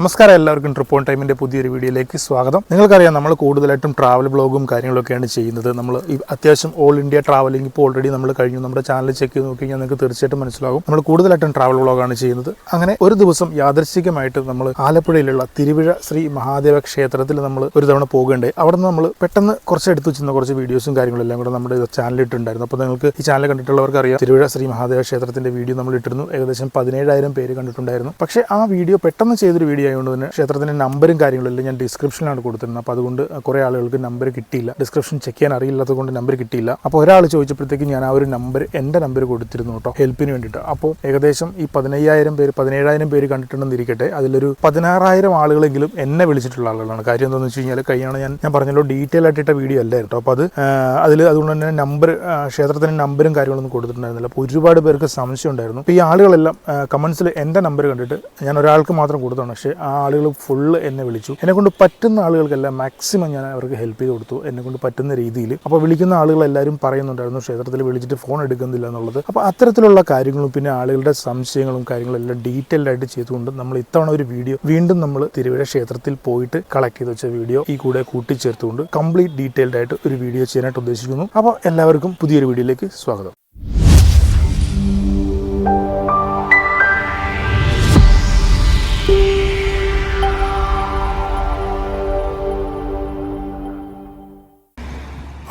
നമസ്കാരം എല്ലാവർക്കും trip on ടൈമിന്റെ പുതിയൊരു വീഡിയോയിലേക്ക് സ്വാഗതം. നിങ്ങൾക്കറിയാം നമ്മൾ കൂടുതലായിട്ടും ട്രാവൽ ബ്ലോഗും കാര്യങ്ങളൊക്കെയാണ് ചെയ്യുന്നത്. നമ്മൾ ഈ അത്യാവശ്യം ഓൾ ഇന്ത്യ ട്രാവലിംഗ് ഇപ്പോൾ ഓൾറെഡി നമ്മൾ കഴിഞ്ഞു. നമ്മുടെ ചാനൽ ചെക്ക് ചെയ്ത് നോക്കി കഴിഞ്ഞാൽ നിങ്ങൾക്ക് തീർച്ചയായിട്ടും മനസ്സിലാകും. നമ്മൾ കൂടുതലായിട്ടും ട്രാവൽ ബ്ലോഗാണ് ചെയ്യുന്നത്. അങ്ങനെ ഒരു ദിവസം യാദൃശ്ചികമായിട്ട് നമ്മൾ ആലപ്പുഴയിലുള്ള തിരുവിഴ ശ്രീ മഹാദേവ ക്ഷേത്രത്തിൽ നമ്മൾ ഒരു തവണ പോകേണ്ടേ അവിടെ നിന്ന് നമ്മൾ പെട്ടെന്ന് കുറച്ച് എടുത്തു വെച്ചിരുന്ന കുറച്ച് വീഡിയോസും കാര്യങ്ങളെല്ലാം കൂടെ നമ്മുടെ ചാനലിൽ ഇട്ടുണ്ടായിരുന്നു അപ്പോൾ നിങ്ങൾക്ക് ഈ ചാനൽ കണ്ടിട്ടുള്ളവർക്ക് അറിയാം തിരുവിഴ ശ്രീ മഹാദേവ ക്ഷേത്രത്തിന്റെ വീഡിയോ നമ്മൾ ഇട്ടിരുന്നു. ഏകദേശം പതിനേഴായിരം പേര് കണ്ടിട്ടുണ്ടായിരുന്നു. പക്ഷേ ആ വീഡിയോ പെട്ടെന്ന് ചെയ്തൊരു വീഡിയോ ആയതുകൊണ്ട് തന്നെ ക്ഷേത്രത്തിന്റെ നമ്പറും കാര്യങ്ങളെല്ലാം ഞാൻ ഡിസ്ക്രിപ്ഷനിലാണ് കൊടുത്തിരുന്നത്. അപ്പോൾ അതുകൊണ്ട് കുറേ ആളുകൾക്ക് നമ്പർ കിട്ടിയില്ല. ഡിസ്ക്രിപ്ഷൻ ചെക്ക് ചെയ്യാൻ അറിയില്ലാത്തത് കൊണ്ട് നമ്പർ കിട്ടിയില്ല. അപ്പോൾ ഒരാൾ ചോദിച്ചപ്പോഴത്തേക്ക് ഞാൻ ആ ഒരു നമ്പർ എന്റെ നമ്പർ കൊടുത്തിരുന്നു കേട്ടോ ഹെൽപ്പിന് വേണ്ടിയിട്ട്. അപ്പോൾ ഏകദേശം ഈ പതിനയ്യായിരം പേര് പതിനേഴായിരം പേര് കണ്ടിട്ടുണ്ടെന്ന് ഇരിക്കട്ടെ അതിലൊരു പതിനാറായിരം ആളുകളെങ്കിലും എന്നെ വിളിച്ചിട്ടുള്ള ആളുകളാണ്. കാര്യം എന്താണെന്ന് വെച്ച് കഴിഞ്ഞാൽ കഴിഞ്ഞാണ് ഞാൻ ഞാൻ പറഞ്ഞല്ലോ ഡീറ്റെയിൽ ആയിട്ടിട്ട വീഡിയോ അല്ലേ കേട്ടോ. അപ്പോൾ അത് അതിൽ അതുകൊണ്ട് തന്നെ നമ്പർ ക്ഷേത്രത്തിന്റെ നമ്പറും കാര്യങ്ങളൊന്നും കൊടുത്തിട്ടുണ്ടായിരുന്നില്ല. അപ്പോൾ ഒരുപാട് പേർക്ക് സംശയം ഉണ്ടായിരുന്നു. അപ്പോൾ ഈ ആളുകളെല്ലാം കമൻസിൽ എന്റെ നമ്പർ കണ്ടിട്ട് ഞാൻ ഒരാൾക്ക് മാത്രം കൊടുത്താണ് പക്ഷേ ആ ആളുകൾ ഫുള്ള് എന്നെ വിളിച്ചു. എന്നെ കൊണ്ട് പറ്റുന്ന ആളുകൾക്കെല്ലാം മാക്സിമം ഞാൻ അവർക്ക് ഹെൽപ്പ് ചെയ്ത് കൊടുത്തു. എന്നെ കൊണ്ട് പറ്റുന്ന രീതിയിൽ. അപ്പോൾ വിളിക്കുന്ന ആളുകൾ എല്ലാവരും പറയുന്നുണ്ടായിരുന്നു ക്ഷേത്രത്തിൽ വിളിച്ചിട്ട് ഫോൺ എടുക്കുന്നില്ല എന്നുള്ളത്. അപ്പോൾ അത്തരത്തിലുള്ള കാര്യങ്ങളും പിന്നെ ആളുകളുടെ സംശയങ്ങളും കാര്യങ്ങളും എല്ലാം ഡീറ്റെയിൽഡ് ആയിട്ട് ചെയ്തുകൊണ്ട് നമ്മൾ ഇത്തവണ ഒരു വീഡിയോ വീണ്ടും നമ്മൾ തിരുവിഴ ക്ഷേത്രത്തിൽ പോയിട്ട് കളക്ട് ചെയ്ത് വെച്ച വീഡിയോ ഈ കൂടെ കൂട്ടിച്ചേർത്തുകൊണ്ട് കംപ്ലീറ്റ് ഡീറ്റെയിൽഡ് ആയിട്ട് ഒരു വീഡിയോ ചെയ്യാനായിട്ട് ഉദ്ദേശിക്കുന്നു. അപ്പോൾ എല്ലാവർക്കും പുതിയൊരു വീഡിയോയിലേക്ക് സ്വാഗതം.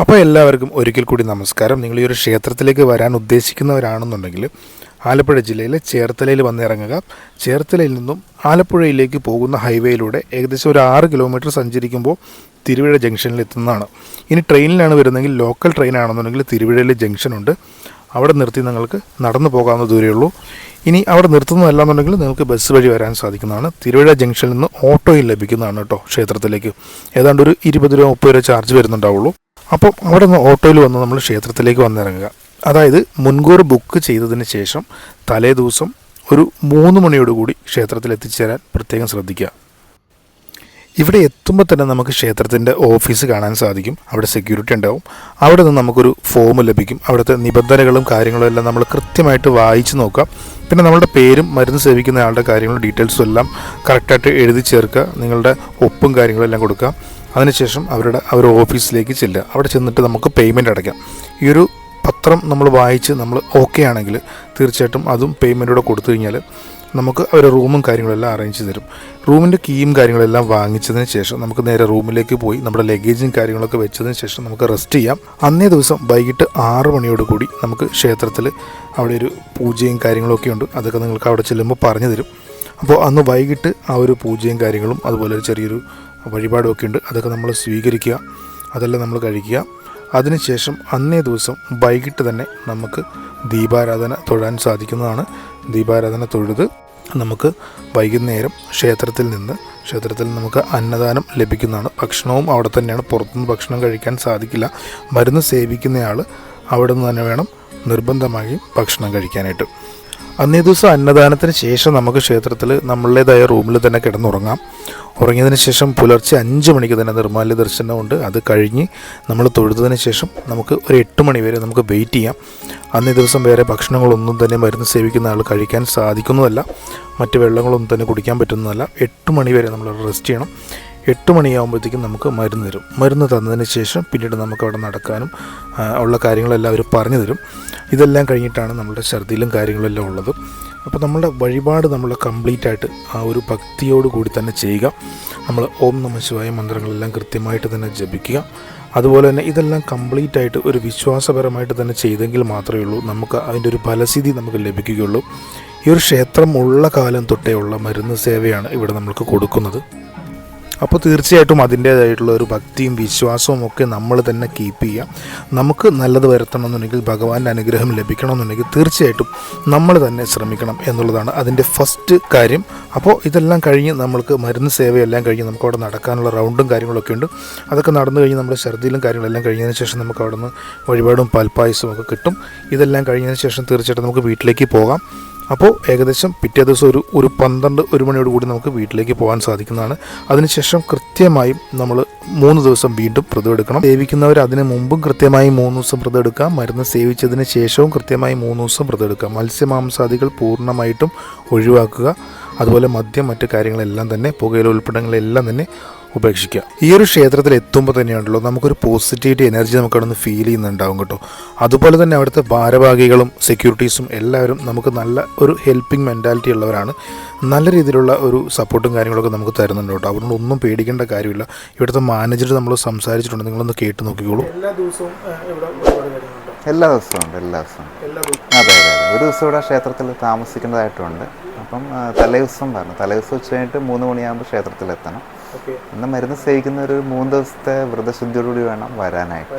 അപ്പോൾ എല്ലാവർക്കും ഒരിക്കൽ കൂടി നമസ്കാരം. നിങ്ങൾ ഈ ഒരു ക്ഷേത്രത്തിലേക്ക് വരാൻ ഉദ്ദേശിക്കുന്നവരാണെന്നുണ്ടെങ്കിൽ ആലപ്പുഴ ജില്ലയിലെ ചേർത്തലയിൽ വന്നിറങ്ങുക. ചേർത്തലയിൽ നിന്നും ആലപ്പുഴയിലേക്ക് പോകുന്ന ഹൈവേയിലൂടെ ഏകദേശം ഒരു ആറ് കിലോമീറ്റർ സഞ്ചരിക്കുമ്പോൾ തിരുവിഴ ജംഗ്ഷനിൽ എത്തുന്നതാണ്. ഇനി ട്രെയിനിലാണ് വരുന്നതെങ്കിൽ ലോക്കൽ ട്രെയിൻ ആണെന്നുണ്ടെങ്കിൽ തിരുവിഴയിൽ ജംഗ്ഷനുണ്ട് അവിടെ നിർത്തി നിങ്ങൾക്ക് നടന്നു പോകാവുന്ന ദൂരമുള്ളൂ ഇനി അവിടെ നിർത്തുന്നതല്ലാന്നുണ്ടെങ്കിൽ നിങ്ങൾക്ക് ബസ് വഴി വരാൻ സാധിക്കുന്നതാണ്. തിരുവിഴ ജംഗ്ഷനിൽ നിന്ന് ഓട്ടോയിൽ ലഭിക്കുന്നതാണ് കേട്ടോ ക്ഷേത്രത്തിലേക്ക്. ഏതാണ്ട് ഒരു ഇരുപത് രൂപ മുപ്പത് രൂപ ചാർജ് വരുന്നുണ്ടാവുള്ളൂ. അപ്പം അവിടെ നിന്ന് ഓട്ടോയിൽ വന്ന് നമ്മൾ ക്ഷേത്രത്തിലേക്ക് വന്നിറങ്ങുക. അതായത് മുൻകൂർ ബുക്ക് ചെയ്തതിന് ശേഷം തലേ ദിവസം ഒരു മൂന്ന് മണിയോടുകൂടി ക്ഷേത്രത്തിൽ എത്തിച്ചേരാൻ പ്രത്യേകം ശ്രദ്ധിക്കുക. ഇവിടെ എത്തുമ്പോൾ തന്നെ നമുക്ക് ക്ഷേത്രത്തിന്റെ ഓഫീസ് കാണാൻ സാധിക്കും. അവിടെ സെക്യൂരിറ്റി ഉണ്ടാവും. അവിടെ നിന്ന് നമുക്കൊരു ഫോം ലഭിക്കും. അവിടുത്തെ നിബന്ധനകളും കാര്യങ്ങളും എല്ലാം നമ്മൾ കൃത്യമായിട്ട് വായിച്ച് നോക്കാം. പിന്നെ നമ്മളുടെ പേരും മരുന്ന് സേവിക്കുന്ന ആളുടെ കാര്യങ്ങളും ഡീറ്റെയിൽസും എല്ലാം കറക്റ്റായിട്ട് എഴുതി ചേർക്കുക. നിങ്ങളുടെ ഒപ്പും കാര്യങ്ങളും എല്ലാം കൊടുക്കുക. അതിനുശേഷം അവരുടെ അവർ ഓഫീസിലേക്ക് ചെല്ലുക. അവിടെ ചെന്നിട്ട് നമുക്ക് പേയ്മെന്റ് അടയ്ക്കാം. ഈ ഒരു പത്രം നമ്മൾ വായിച്ച് നമ്മൾ ഓക്കെ ആണെങ്കിൽ തീർച്ചയായിട്ടും അതും പേയ്മെന്റോടെ കൊടുത്തു കഴിഞ്ഞാൽ നമുക്ക് അവർ റൂമും കാര്യങ്ങളെല്ലാം അറേഞ്ച് ചെയ്ത് തരും. റൂമിന്റെ കീയും കാര്യങ്ങളെല്ലാം വാങ്ങിച്ചതിന് ശേഷം നമുക്ക് നേരെ റൂമിലേക്ക് പോയി നമ്മുടെ ലഗേജും കാര്യങ്ങളൊക്കെ വെച്ചതിന് ശേഷം നമുക്ക് റെസ്റ്റ് ചെയ്യാം. അന്നേ ദിവസം വൈകിട്ട് ആറ് മണിയോട് കൂടി നമുക്ക് ക്ഷേത്രത്തിൽ അവിടെ ഒരു പൂജയും കാര്യങ്ങളൊക്കെ ഉണ്ട്. അതൊക്കെ നിങ്ങൾക്ക് അവിടെ ചെല്ലുമ്പോൾ പറഞ്ഞു തരും. അപ്പോൾ അന്ന് വൈകിട്ട് ആ ഒരു പൂജയും കാര്യങ്ങളും അതുപോലെ ചെറിയൊരു വഴിപാടുമൊക്കെ ഉണ്ട് അതൊക്കെ നമ്മൾ സ്വീകരിക്കുക അതെല്ലാം നമ്മൾ കഴിക്കുക. അതിനുശേഷം അന്നേ ദിവസം വൈകിട്ട് തന്നെ നമുക്ക് ദീപാരാധന തൊഴാൻ സാധിക്കുന്നതാണ്. ദീപാരാധന തൊഴുത് നമുക്ക് വൈകുന്നേരം ക്ഷേത്രത്തിൽ നിന്ന് ക്ഷേത്രത്തിൽ നമുക്ക് അന്നദാനം ലഭിക്കുന്നതാണ്. ഭക്ഷണവും അവിടെ തന്നെയാണ്. പുറത്തുനിന്ന് ഭക്ഷണം കഴിക്കാൻ സാധിക്കില്ല. മരുന്ന് സേവിക്കുന്നയാൾ അവിടെ നിന്ന് തന്നെ വേണം നിർബന്ധമായും ഭക്ഷണം കഴിക്കാനായിട്ട്. അന്നേ ദിവസം അന്നദാനത്തിന് ശേഷം നമുക്ക് ക്ഷേത്രത്തിൽ നമ്മളുടേതായ റൂമിൽ തന്നെ കിടന്നുറങ്ങാം. ഉറങ്ങിയതിന് ശേഷം പുലർച്ചെ അഞ്ച് മണിക്ക് തന്നെ നിർമ്മാല്യ ദർശനമുണ്ട് അത് കഴിഞ്ഞ് നമ്മൾ തൊഴുതതിന് ശേഷം നമുക്ക് ഒരു എട്ട് മണി വരെ നമുക്ക് വെയിറ്റ് ചെയ്യാം. അന്നേ ദിവസം വേറെ ഭക്ഷണങ്ങളൊന്നും തന്നെ മരുന്ന് സേവിക്കുന്ന ആൾ കഴിക്കാൻ സാധിക്കുന്നതല്ല. മറ്റ് വെള്ളങ്ങളൊന്നും തന്നെ കുടിക്കാൻ പറ്റുന്നതല്ല. എട്ട് മണി വരെ നമ്മൾ റെസ്റ്റ് ചെയ്യണം. എട്ട് മണിയാകുമ്പോഴത്തേക്കും നമുക്ക് മരുന്ന് തരും. മരുന്ന് തന്നതിന് ശേഷം പിന്നീട് നമുക്ക് അവിടെ നടക്കാനും ഉള്ള കാര്യങ്ങളെല്ലാം അവർ പറഞ്ഞു തരും. ഇതെല്ലാം കഴിഞ്ഞിട്ടാണ് നമ്മുടെ ഛർദിയിലും കാര്യങ്ങളെല്ലാം ഉള്ളത്. അപ്പോൾ നമ്മുടെ വഴിപാട് നമ്മൾ കംപ്ലീറ്റ് ആയിട്ട് ആ ഒരു ഭക്തിയോട് കൂടി തന്നെ ചെയ്യുക. നമ്മൾ ഓം നമ ശിവായ മന്ത്രങ്ങളെല്ലാം കൃത്യമായിട്ട് തന്നെ ജപിക്കുക. അതുപോലെ തന്നെ ഇതെല്ലാം കംപ്ലീറ്റ് ആയിട്ട് ഒരു വിശ്വാസപരമായിട്ട് തന്നെ ചെയ്തെങ്കിൽ മാത്രമേ ഉള്ളൂ. നമുക്ക് അതിന്റെ ഒരു ഫലസ്ഥിതി നമുക്ക് ലഭിക്കുകയുള്ളൂ. ഈ ഒരു ക്ഷേത്രം ഉള്ള കാലം തൊട്ടേ ഉള്ള മരുന്ന് സേവയാണ് ഇവിടെ നമ്മൾക്ക് കൊടുക്കുന്നത്. അപ്പോൾ തീർച്ചയായിട്ടും അതിന്റേതായിട്ടുള്ള ഒരു ഭക്തിയും വിശ്വാസവും ഒക്കെ നമ്മൾ തന്നെ കീപ്പ് ചെയ്യുക നമുക്ക് നല്ലത് വരുത്തണമെന്നുണ്ടെങ്കിൽ ഭഗവാന്റെ അനുഗ്രഹം ലഭിക്കണമെന്നുണ്ടെങ്കിൽ തീർച്ചയായിട്ടും നമ്മൾ തന്നെ ശ്രമിക്കണം എന്നുള്ളതാണ് അതിന്റെ ഫസ്റ്റ് കാര്യം. അപ്പോൾ ഇതെല്ലാം കഴിഞ്ഞ് നമ്മൾക്ക് മരുന്ന് സേവയെല്ലാം കഴിഞ്ഞ് നമുക്ക് അവിടെ നടക്കാനുള്ള റൗണ്ടും കാര്യങ്ങളൊക്കെ ഉണ്ട്. അതൊക്കെ നടന്നു കഴിഞ്ഞ് നമ്മുടെ ഛർദിയിലും കാര്യങ്ങളെല്ലാം കഴിഞ്ഞതിന് ശേഷം നമുക്ക് അവിടെ നിന്ന് വഴിപാടും പാൽപ്പായസവും ഒക്കെ കിട്ടും. ഇതെല്ലാം കഴിഞ്ഞതിന് ശേഷം തീർച്ചയായിട്ടും നമുക്ക് വീട്ടിലേക്ക് പോകാം. അപ്പോൾ ഏകദേശം പിറ്റേ ദിവസം ഒരു ഒരു പന്ത്രണ്ട് ഒരു മണിയോട് കൂടി നമുക്ക് വീട്ടിലേക്ക് പോകാൻ സാധിക്കുന്നതാണ്. അതിനുശേഷം കൃത്യമായും നമ്മൾ മൂന്ന് ദിവസം വീണ്ടും വ്രതം എടുക്കണം. സേവിക്കുന്നവർ അതിന് മുമ്പും കൃത്യമായി മൂന്ന് ദിവസം വ്രതം എടുക്കാം. മരുന്ന് സേവിച്ചതിന് ശേഷവും കൃത്യമായി മൂന്ന് ദിവസം വ്രതം എടുക്കാം. മത്സ്യമാംസാദികൾ പൂർണമായിട്ടും ഒഴിവാക്കുക. അതുപോലെ മദ്യം മറ്റു കാര്യങ്ങളെല്ലാം തന്നെ പുകയില ഉൽപ്പന്നങ്ങളെല്ലാം തന്നെ ഉപേക്ഷിക്കുക. ഈ ഒരു ക്ഷേത്രത്തിൽ എത്തുമ്പോൾ തന്നെയാണല്ലോ നമുക്കൊരു പോസിറ്റിവിറ്റി എനർജി നമുക്ക് അവിടെ നിന്ന് ഫീൽ ചെയ്യുന്നുണ്ടാവും കേട്ടോ. അതുപോലെ തന്നെ അവിടുത്തെ ഭാരവാഹികളും സെക്യൂരിറ്റീസും എല്ലാവരും നമുക്ക് നല്ല ഒരു ഹെൽപ്പിംഗ് മെന്റാലിറ്റി ഉള്ളവരാണ്. നല്ല രീതിയിലുള്ള ഒരു സപ്പോർട്ടും കാര്യങ്ങളൊക്കെ നമുക്ക് തരുന്നുണ്ട് കേട്ടോ. അതുകൊണ്ട് ഒന്നും പേടിക്കേണ്ട കാര്യമില്ല. ഇവിടുത്തെ മാനേജർ നമ്മൾ സംസാരിച്ചിട്ടുണ്ട്. നിങ്ങളൊന്ന് കേട്ട് നോക്കിക്കോളൂ. എല്ലാ ദിവസവും എല്ലാ ദിവസവും ഉണ്ട് എല്ലാ ദിവസവും. അതെ അതെ. അതെ ഒരു ദിവസം ഇവിടെ ക്ഷേത്രത്തിൽ താമസിക്കേണ്ടതായിട്ടുണ്ട് അപ്പം തലേ തലേദിവസം പറഞ്ഞു തലേദിവസം ഉച്ച കഴിഞ്ഞിട്ട് മൂന്ന് മണിയാകുമ്പോൾ ക്ഷേത്രത്തിൽ എത്തണം. ഇന്ന് മരുന്ന് സേവിക്കുന്ന ഒരു മൂന്ന് ദിവസത്തെ വ്രതശുദ്ധിയോടുകൂടി വേണം വരാനായിട്ട്.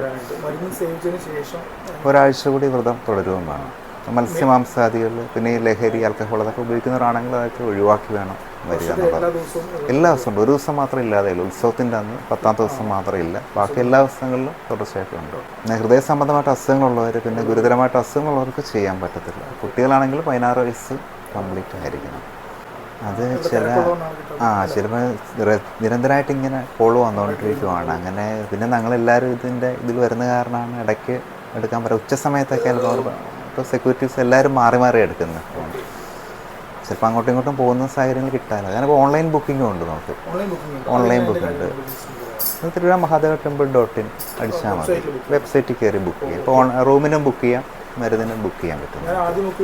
ഒരാഴ്ച കൂടി വ്രതം തുടരുകയും വേണം. മത്സ്യമാംസാദികൾ പിന്നെ ഈ ലഹരി ആൽക്കഹോൾ അതൊക്കെ ഉപയോഗിക്കുന്നവരാണെങ്കിൽ അതൊക്കെ ഒഴിവാക്കി വേണം. വരിക എല്ലാ ദിവസവും ഒരു ദിവസം മാത്രം ഇല്ലാതെ ഉള്ളൂ ഉത്സവത്തിന്റെ അന്ന് പത്താമത്തെ ദിവസം മാത്രം ഇല്ല. ബാക്കി എല്ലാ ദിവസങ്ങളിലും തുടർച്ചയായിട്ടും ഉണ്ട്. പിന്നെ ഹൃദയ സംബന്ധമായിട്ട് അസുഖങ്ങളുള്ളവർ പിന്നെ ഗുരുതരമായിട്ട് അസുഖങ്ങളുള്ളവർക്ക് ചെയ്യാൻ പറ്റത്തില്ല. കുട്ടികളാണെങ്കിൽ പതിനാറ് വയസ്സ് കംപ്ലീറ്റ് ആയിരിക്കണം. അത് ചില ആ ചിലപ്പോൾ നിരന്തരമായിട്ട് ഇങ്ങനെ ഫോളോ വന്നുകൊണ്ടിരിക്കുവാണ് അങ്ങനെ പിന്നെ ഞങ്ങളെല്ലാവരും ഇതിന്റെ ഇതിൽ വരുന്ന കാരണമാണ് ഇടയ്ക്ക് എടുക്കാൻ പറ്റുക ഉച്ച സമയത്തൊക്കെ ഇപ്പോൾ സെക്യൂരിറ്റീസ് എല്ലാവരും മാറി മാറി എടുക്കുന്നത് ചിലപ്പോൾ അങ്ങോട്ടും ഇങ്ങോട്ടും പോകുന്ന സാഹചര്യങ്ങൾ കിട്ടാനില്ല ഞാനിപ്പോൾ ഓൺലൈൻ ബുക്കിംഗും ഉണ്ട് നമുക്ക്. ഓൺലൈൻ ബുക്കിംഗ് ഉണ്ട്. Thiruvizha Mahadeva temple dot in അടിച്ചാൽ മതി. വെബ്സൈറ്റിൽ കയറി ബുക്ക് ചെയ്യാം. ഇപ്പോൾ റൂമിനും ബുക്ക് ചെയ്യാം മരുന്നിനും ബുക്ക് ചെയ്യാൻ പറ്റും. ബുക്ക്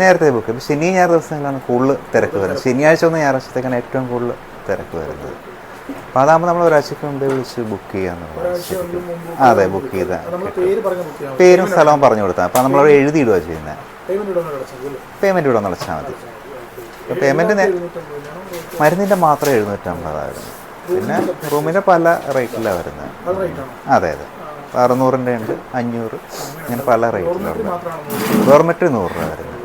നേരത്തെ ബുക്ക് ചെയ്യും. ശനി ഞായർ ദിവസങ്ങളിലാണ് കൂടുതൽ തിരക്ക് വരുന്നത്. ശനിയാഴ്ച ഒന്ന് ഞായറാഴ്ചത്തേക്കാണ് ഏറ്റവും കൂടുതൽ തിരക്ക് വരുന്നത്. അപ്പോൾ അതാകുമ്പോൾ നമ്മൾ ഒരാഴ്ചക്ക് മുമ്പേ വിളിച്ച് ബുക്ക് ചെയ്യാന്നുള്ളത് അതെ ബുക്ക് ചെയ്താൽ നമ്മൾ പേര് സ്ഥലവും പറഞ്ഞു കൊടുത്താൽ അപ്പോൾ നമ്മൾ അവിടെ എഴുതിയിടുക ചെയ്യുന്നത് പേയ്മെന്റ് ഇവിടെ ഒന്ന് അടച്ചാൽ മതി അപ്പോൾ പേയ്മെന്റ് മരുന്നിന്റെ മാത്രം എഴുന്നൂറ്റമ്പതായിരുന്നു. പിന്നെ റൂമിന്റെ പല റേറ്റിലാണ് വരുന്നത് അത് അതെ. അറുന്നൂറിന്റെ ഉണ്ട് അഞ്ഞൂറ്. ഇങ്ങനെ പല റേറ്റിലുണ്ട് മാത്രമാണോ? ഡോർമെറ്ററി നൂറ് രൂപ വരുന്നത്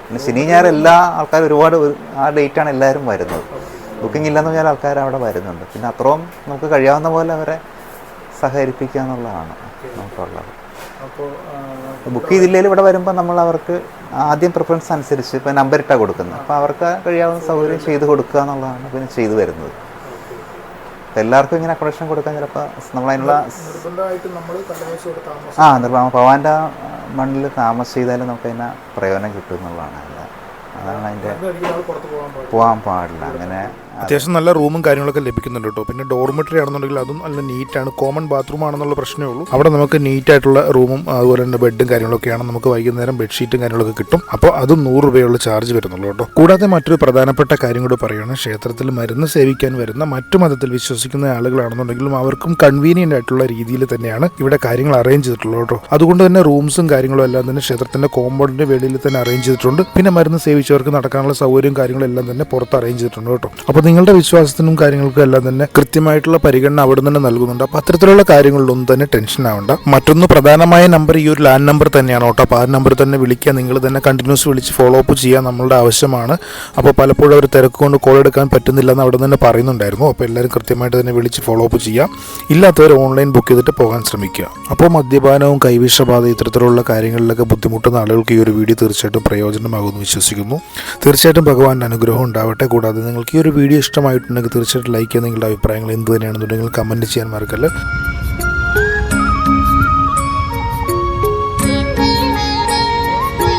പിന്നെ ശനി ഞായർ എല്ലാ ആൾക്കാരും ഒരുപാട് ഒരു- ആ ഡേറ്റാണ് എല്ലാവരും വരുന്നത്. ബുക്കിംഗ് ഇല്ലെന്ന് പറഞ്ഞാൽ ആൾക്കാർ അവിടെ വരുന്നുണ്ട്. പിന്നെ അത്രയും നമുക്ക് കഴിയാവുന്ന പോലെ അവരെ സഹകരിപ്പിക്കുക എന്നുള്ളതാണ് നമുക്കുള്ളത്. ബുക്ക് ചെയ്തില്ലെങ്കിൽ ഇവിടെ വരുമ്പോൾ നമ്മൾ അവർക്ക് ആദ്യം പ്രിഫറൻസ് അനുസരിച്ച് ഇപ്പോൾ നമ്പർ ഇട്ടാണ് കൊടുക്കുന്നത്. അപ്പോൾ അവർക്ക് കഴിയാവുന്ന സൗകര്യം ചെയ്ത് കൊടുക്കുക എന്നുള്ളതാണ് പിന്നെ ചെയ്തു വരുന്നത്. എല്ലാവർക്കും ഇങ്ങനെ അക്കോമഡേഷൻ കൊടുക്കാൻ ചിലപ്പോൾ നമ്മളതിനുള്ള ആ നിർമ്മാണം ഭവാന്റെ മണ്ണിൽ താമസം ചെയ്താലും നമുക്ക് അതിനെ പ്രയോജനം കിട്ടും എന്നുള്ളതാണ്. അതാണ് അതിന്റെ പോകാൻ പാടില്ല. അങ്ങനെ അത്യാവശ്യം നല്ല റൂമും കാര്യങ്ങളൊക്കെ ലഭിക്കുന്നുണ്ട് കേട്ടോ. പിന്നെ ഡോർമെറ്ററി ആണെന്നുണ്ടെങ്കിൽ അതും നല്ല നീറ്റാണ്. കോമൺ ബാത്റൂം ആണെന്നുള്ള പ്രശ്നമേ ഉള്ളൂ. അവിടെ നമുക്ക് നീറ്റ് ആയിട്ടുള്ള റൂമും അതുപോലെ തന്നെ ബെഡും കാര്യങ്ങളൊക്കെയാണ്. നമുക്ക് വൈകുന്നേരം ബെഡ്ഷീറ്റും കാര്യങ്ങളൊക്കെ കിട്ടും. അപ്പോൾ അതും നൂറ് രൂപയുള്ള ചാർജ് വരുന്നുള്ളൂ കേട്ടോ. കൂടാതെ മറ്റൊരു പ്രധാനപ്പെട്ട കാര്യം കൂടെ പറയുകയാണ്. ക്ഷേത്രത്തിൽ മരുന്ന് സേവിക്കാൻ വരുന്ന മറ്റു മതത്തിൽ വിശ്വസിക്കുന്ന ആളുകളാണെന്നുണ്ടെങ്കിലും അവർക്കും കൺവീനിയന്റ് ആയിട്ടുള്ള രീതിയിൽ തന്നെയാണ് ഇവിടെ കാര്യങ്ങൾ അറേഞ്ച് ചെയ്തിട്ടുള്ളത് കേട്ടോ. അതുകൊണ്ട് തന്നെ റൂംസും കാര്യങ്ങളും എല്ലാം തന്നെ ക്ഷേത്രത്തിന്റെ കോമ്പൗണ്ടിന്റെ വെളിയിൽ തന്നെ അറേഞ്ച് ചെയ്തിട്ടുണ്ട്. പിന്നെ മരുന്ന് സേവിച്ചവർക്ക് നടക്കാനുള്ള സൗകര്യവും കാര്യങ്ങളും എല്ലാം തന്നെ പുറത്ത് അറേഞ്ച് ചെയ്തിട്ടുണ്ട് കേട്ടോ. അപ്പോൾ നിങ്ങളുടെ വിശ്വാസത്തിനും കാര്യങ്ങൾക്കും എല്ലാം തന്നെ കൃത്യമായിട്ടുള്ള പരിഗണന അവിടെ തന്നെ നൽകുന്നുണ്ട്. അപ്പോൾ അത്തരത്തിലുള്ള കാര്യങ്ങളിലൊന്നും തന്നെ ടെൻഷൻ ആവണ്ട. മറ്റൊന്ന് പ്രധാനമായ നമ്പർ ഈ ഒരു ലാൻഡ് നമ്പർ തന്നെയാണ് കേട്ടോ. അപ്പോൾ ആ നമ്പർ തന്നെ വിളിക്കുക. നിങ്ങൾ തന്നെ കണ്ടിന്യൂസ് വിളിച്ച് ഫോളോ അപ്പ് ചെയ്യാൻ നമ്മളുടെ ആവശ്യമാണ്. അപ്പോൾ പലപ്പോഴും അവർ തിരക്ക് കൊണ്ട് കോൾ എടുക്കാൻ പറ്റുന്നില്ല എന്ന് അവിടെ തന്നെ പറയുന്നുണ്ടായിരുന്നു. അപ്പോൾ എല്ലാവരും കൃത്യമായിട്ട് തന്നെ വിളിച്ച് ഫോളോ അപ്പ് ചെയ്യാം ഇല്ലാത്തവർ ഓൺലൈൻ ബുക്ക് ചെയ്തിട്ട് പോകാൻ ശ്രമിക്കുക. അപ്പോൾ മദ്യപാനവും കൈവിഷബാധ ഇത്തരത്തിലുള്ള കാര്യങ്ങളിലൊക്കെ ബുദ്ധിമുട്ടുന്ന ആളുകൾക്ക് ഈ ഒരു വീഡിയോ തീർച്ചയായിട്ടും പ്രയോജനമാകുമെന്ന് വിശ്വസിക്കുന്നു. തീർച്ചയായിട്ടും ഭഗവാന്റെ അനുഗ്രഹം ഉണ്ടാവട്ടെ. കൂടാതെ നിങ്ങൾക്ക് ഈ ഒരു വീഡിയോ ഇഷ്ടമായിട്ടുണ്ടെങ്കിൽ തീർച്ചയായിട്ടും ലൈക്ക് ചെയ്യുക നിങ്ങളുടെ അഭിപ്രായങ്ങൾ എന്ത് തന്നെയാണെന്നുണ്ടെങ്കിൽ കമന്റ് ചെയ്യാൻ മറക്കല്ല.